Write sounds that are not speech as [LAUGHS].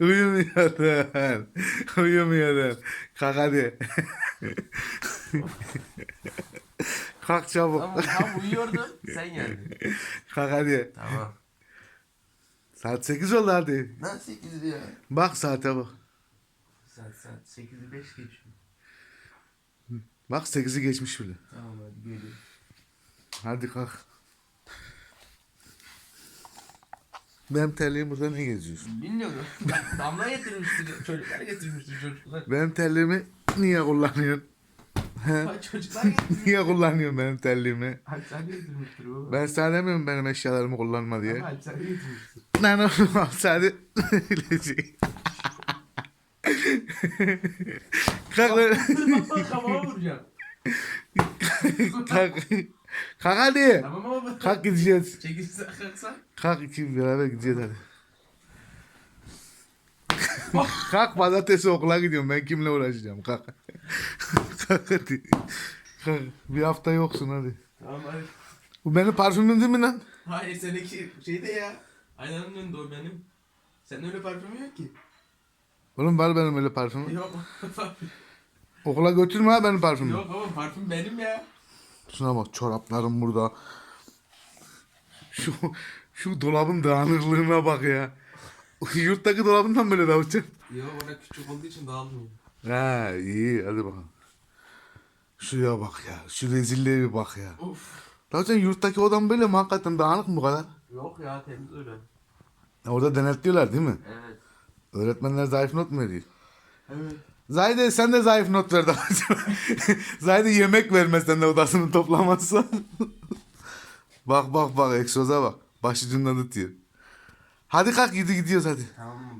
Uyumuyorsun. Uyumuyorsun. Kalk hadi. Kalk çabuk. Tamam tam uyuyordum sen geldin. Kalk hadi. Tamam. Saat 8 oldu hadi. Lan 8 ya. Bak saate bak. Saat saat 8'i 5 geçiyor. Bak 8'i geçmiş bile. Tamam hadi geliyorum. Hadi kalk. Benim terliğim burada ne geziyorsun? Bilmiyorum. Damla getirmiştir. Çocuklar getirmiştir çocuklar. Benim terliğimi niye kullanıyorsun? He? Çocuklar getirmiştir. niye kullanıyorsun benim terliğimi? Alper getirmiştir baba. Ben sana demiyorum benim eşyalarımı kullanma diye. Ama Alper getirmiştir. [LAUGHS] Lan oğlum sadece Kalk lan. Kafama vuracağım. [LAUGHS] Kalk. Kalk hadi. Tamam ama. Kalk gideceğiz. Çekilse kalksa. Kalk iki beraber gideceğiz hadi. [LAUGHS] Kalk pazartesi okula gidiyorum ben kimle uğraşacağım kalk. [LAUGHS] kalk hadi. Kalk. Bir hafta yoksun hadi. Tamam hadi. Bu benim parfümüm değil mi lan? Hayır seninki şeyde ya. Aynanın önünde o benim. Senin öyle parfümün yok ki. Oğlum var benim öyle parfümüm. Yok. [LAUGHS] Okula götürme ha benim parfümümü. yok ama parfüm benim ya. Şuna bak çoraplarım burada. Şu şu dolabın dağınıklığına bak ya. Yurttaki dolabından böyle davutacağım. Yok orada küçük olduğu için dağılmıyor. Ha iyi hadi bakalım. Şuraya bak ya. Şu rezilliğe bir bak ya. Of. Davutcan yurttaki odam böyle mi hakikaten dağınık mı bu kadar? Yok ya temiz öyle. Ya Orada denetliyorlar değil mi? Evet. Öğretmenler zayıf not mu veriyor? Evet. Zahide sen de zayıf not ver Davutcan. [LAUGHS] Zahide yemek vermezsen de odasını toplamazsan. bak bak bak egzoza bak. Başı ucundan tutuyor. Hadi kalk gidi gidiyoruz hadi. Tamam